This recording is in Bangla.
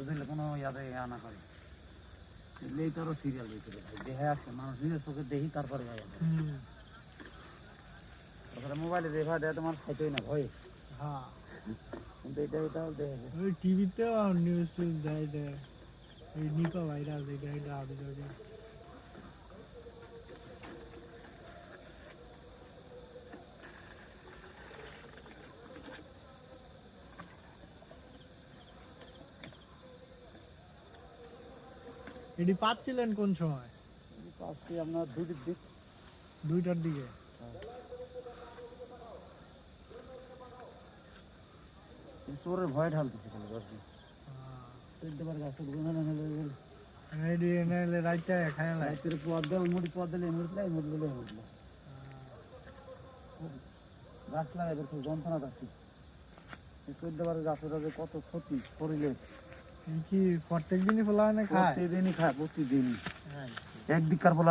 বুঝলে কোনো ইয়াদে আনা করে। এগুলোই তারও সিরিয়াল ভিতরে ভাই। দেখে আসে মানুষ নিজের চোখে দেখি তারপরে গায়ে দেয়। তারপরে মোবাইলে দেখা দেয় তোমার খাইতেই না ভয়। হ্যাঁ। কিন্তু এটা এটাও দেখে ওই টিভিতেও নিউজ দেয় দেয় এই নিপা ভাইরাস এটা এটা আবি এটি পাচ্ছিলেন কোন সময়? পাচ্ছি আপনার দুদিক দিক। দুইটার দিকে। চোরের ভয় ঢালতেছে খালি গাছ না হলে এনে এলে রাইতে খায় পথ দেয় মুড়ি পথ দিলে মুড়লে মুড়লে গাছ লাগাইবার খুব যন্ত্রণা চলতে পারে গাছের যে কত ক্ষতি শরীরে কি প্রত্যেক দিনই ফোলা খায়? প্রতিদিনই খায় প্রতিদিন একদিককার বলা